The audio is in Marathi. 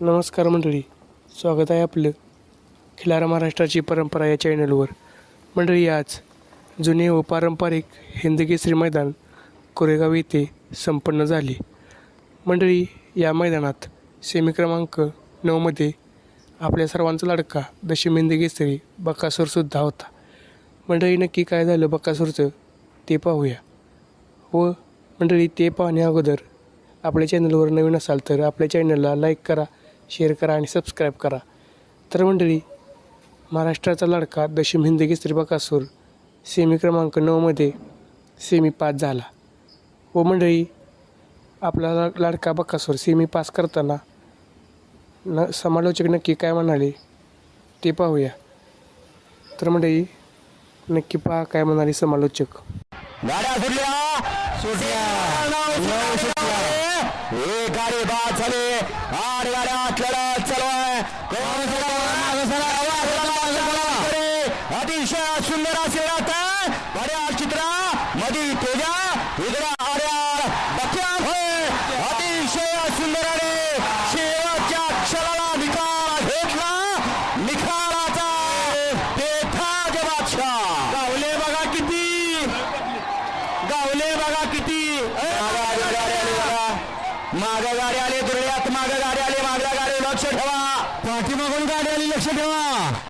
नमस्कार मंडळी. स्वागत आहे आपलं खिलारा महाराष्ट्राची परंपरा या चॅनलवर मंडळी आज जुने व पारंपरिक हिंदकेसरी मैदान कोरेगाव येथे संपन्न झाले. मंडळी या मैदानात सेमी क्रमांक नऊमध्ये आपल्या सर्वांचा लाडका दशम हिंदकेसरी बकासूरसुद्धा होता. मंडळी नक्की काय झालं बकासूरचं ते पाहूया. व मंडळी ते पाहण्या अगोदर आपल्या चॅनलवर नवीन असाल तर आपल्या चॅनलला लाईक करा. शेअर करा आणि सबस्क्राईब करा. तर मंडळी महाराष्ट्राचा लाडका दशम हिंद केसरी बकासूर सेमी क्रमांक नऊमध्ये सेमी पास झाला. व मंडळी आपला ला- लाडका बकासूर सेमी पास करताना न समालोचक नक्की काय म्हणाले ते पाहूया. तर मंडळी नक्की पहा काय म्हणाले समालोचक. गाड्या सुटल्या सुटल्या एक गाडी बाद झाली. आठ गाड्या अतिशय सुंदर असेल आता बऱ्या चित्रा. मधी तेजा. इकडे आर्या बक्या होय. अतिशय सुंदर आहे. गावले बघा किती. माग गाडी आली दुर्यात माग गाडी आली मागल्या गाडी लक्ष ठेवा. पाठीमागून गाडी आली लक्ष ठेवा.